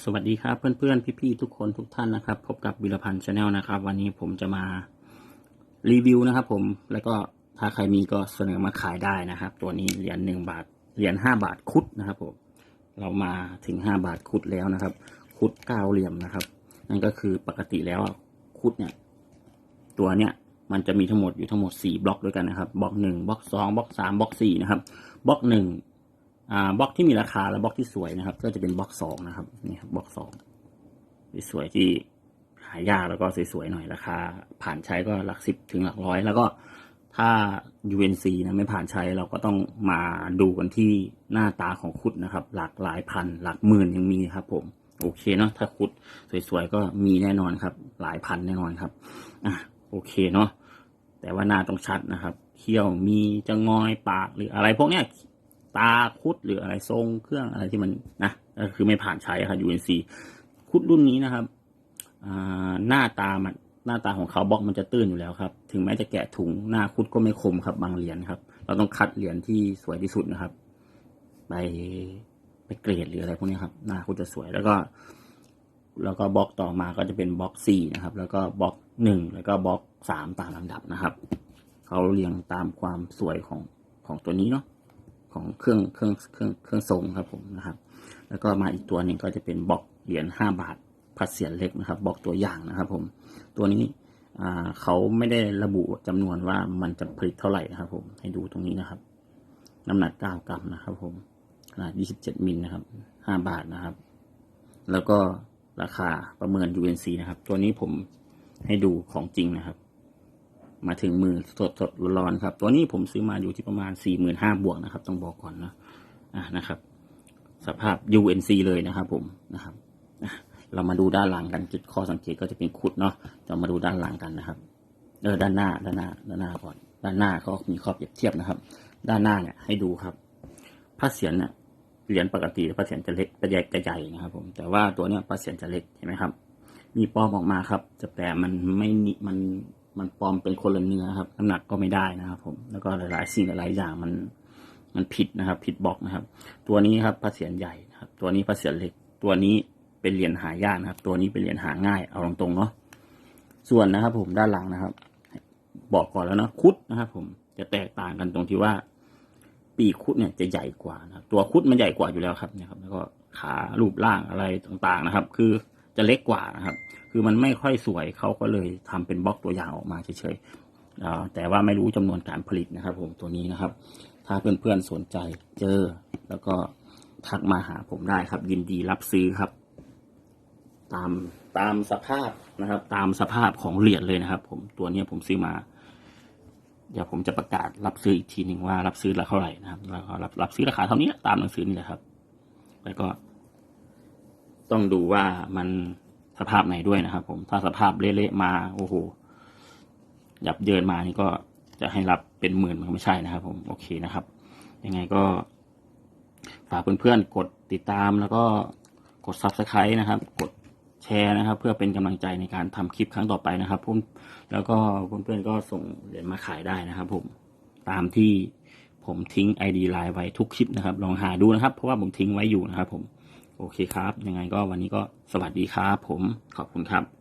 สวัสดีครับเพื่อนๆ พี่ๆ ทุกคนทุกท่านนะครับ พบกับวิรพันธ์ชาแนลนะครับ วันนี้ผมจะมารีวิวนะครับผมแล้วก็ถ้าใครมีก็เสนอมาขายได้นะครับ ตัวนี้เหรียญหนึ่งบาทเหรียญห้าบาทคุดนะครับผมเรามาถึงห้าบาทคุดแล้วนะครับ คุดเก้าเหลี่ยมนะครับ นั่นก็คือปกติแล้วคุดเนี่ย ตัวเนี้ยมันจะมีทั้งหมดอยู่ทั้งหมดสี่บล็อกด้วยกันนะครับบล็อกหนึ่งบล็อกสองบล็อกสามบล็อกสี่นะครับบล็อกหนึ่ง อ่าบล็อกที่มีราคาและบล็อกที่สวยนะครับ ก็จะเป็นบล็อกสองนะครับนี่ครับบล็อกสองสวยที่หายากแล้วก็สวยๆหน่อยราคา ผ่านใช้ก็หลักสิบถึงหลักร้อย แล้วก็ถ้า UNC นะไม่ผ่านใช้เราก็ต้องมาดูกันที่หน้าตาของคุดนะครับ หลากหลายพัน หลักหมื่นยังมีครับผมโอเคเนาะถ้าคุดสวยๆก็มีแน่นอนครับ หลายพันแน่นอนครับอะโอเคเนาะแต่ว่าหน้าต้องชัดนะครับเขี้ยวมีจะงอยปากหรืออะไรพวกเนี้ย ตาคุดหรืออะไรทรงเครื่องอะไรที่มันนะก็คือไม่ผ่านใช้ครับ UNC คุดรุ่นนี้นะครับหน้าตามันหน้าตาของเขาบล็อกมันจะตื้นอยู่แล้วครับ ถึงแม้จะแกะถุงหน้าคุดก็ไม่คมครับ บางเหรียญครับ เราต้องคัดเหรียญที่สวยที่สุดนะครับ ไปไปเกรดหรืออะไรพวกนี้ครับ หน้าคุดจะสวยแล้วก็ แล้วก็บล็อกต่อมาก็จะเป็นบล็อกสี่นะครับ แล้วก็บล็อกหนึ่งแล้วก็บล็อกสามตามลำดับนะครับ เขาเรียงตามความสวยของของตัวนี้เนาะ ของเครื่องเครื่องเครื่องเครื่องทรงครับผมนะครับ แล้วก็มาอีกตัวหนึ่งก็จะเป็นบล็อกเหรียญห้าบาทพัดเสียนเล็กนะครับบล็อกตัวอย่างนะครับ ผม ตัวนี้เขาไม่ได้ระบุจำนวนว่ามันจะผลิตเท่าไหร่นะครับ ผมให้ดูตรงนี้นะครับ น้ำหนักเก้ากรัมนะครับ ผมขนาดยี่สิบเจ็ดมิลนะครับห้าบาทนะครับ แล้วก็ราคาประเมิน UNC นะครับ ตัวนี้ผมให้ดูของจริงนะครับ มาถึงมือสดสดๆร้อนๆครับตัวนี้ผมซื้อมาอยู่ที่ประมาณสี่หมื่นห้าบวกนะครับ ต้องบอกก่อนนะอะนะครับ สภาพ UNC เลยนะครับ ผมนะครับเรามาดูด้านหลังกันจุดข้อสังเกตก็จะเป็นขุดเนาะจะมาดูด้านหลังกันนะครับ เออด้านหน้าด้านหน้า ด้านหน้าก่อน ด้านหน้าก็มีข้อเปรียบเทียบนะครับ ด้านหน้าเนี่ยให้ดูครับผ้าเสียนเนี่ยเหรียญปกติผ้าเสียนจะเล็กจะใหญ่จะใหญ่นะครับ ผม แต่ว่าตัวเนี้ยผ้าเสียนจะเล็กเห็นไหมครับ มีปอมออกมาครับ จะแต่มันไม่นิมัน มันปลอมเป็นคนละเนื้อครับ น้ำหนักก็ไม่ได้นะครับ ผม แล้วก็หลาย ๆ สิ่งหลาย ๆ อย่างมันมันผิดนะครับ ผิดบล็อกนะครับ ตัวนี้ครับพระเศียรใหญ่นะครับ ตัวนี้พระเศียรเล็ก ตัวนี้เป็นเหรียญหายากนะครับ ตัวนี้เป็นเหรียญหาง่าย เอาตรงๆเนาะ ส่วนนะครับ ผมด้านหลังนะครับ บอกก่อนแล้วนะคุดนะครับ ผมจะแตกต่างกันตรงที่ว่า ปีคุดเนี่ยจะใหญ่กว่านะครับ ตัวคุดมันใหญ่กว่าอยู่แล้วครับเนี่ยครับ แล้วก็ขารูปร่างอะไรต่างๆนะครับ คือจะเล็กกว่านะครับ คือมันไม่ค่อยสวยเขาก็เลยทำเป็นบล็อกตัวอย่างออกมาเฉยๆแต่ว่าไม่รู้จำนวนการผลิตนะครับ ผมตัวนี้นะครับ ถ้าเพื่อนๆสนใจเจอ แล้วก็ทักมาหาผมได้ครับ ยินดีรับซื้อครับ ตามตามสภาพนะครับ ตามสภาพของเหรียญเลยนะครับ ผมตัวนี้ผมซื้อมา เดี๋ยวผมจะประกาศรับซื้ออีกทีหนึ่งว่ารับซื้อราคาเท่าไหร่นะครับแล้วก็รับรับซื้อราคาเท่านี้ตามหนังสือนี่แหละครับ แล้วก็ต้องดูว่ามัน สภาพไหนด้วยนะครับผมถ้าสภาพเละๆมาโอ้โหยับเยินมานี่ก็จะให้รับเป็นหมื่นมันไม่ใช่นะครับผมโอเคนะครับ ยังไงก็ฝากเพื่อนๆกดติดตามแล้วก็กด subscribe นะครับ กดแชร์นะครับ เพื่อเป็นกำลังใจในการทำคลิปครั้งต่อไปนะครับผมแล้วก็เพื่อนๆก็ส่งเหรียญมาขายได้นะครับ ผมตามที่ผมทิ้ง ID ไลน์ไว้ทุกคลิปนะครับ ลองหาดูนะครับ เพราะว่าผมทิ้งไว้อยู่นะครับ ผม โอเคครับ ยังไงก็วันนี้ก็สวัสดีครับผมขอบคุณครับ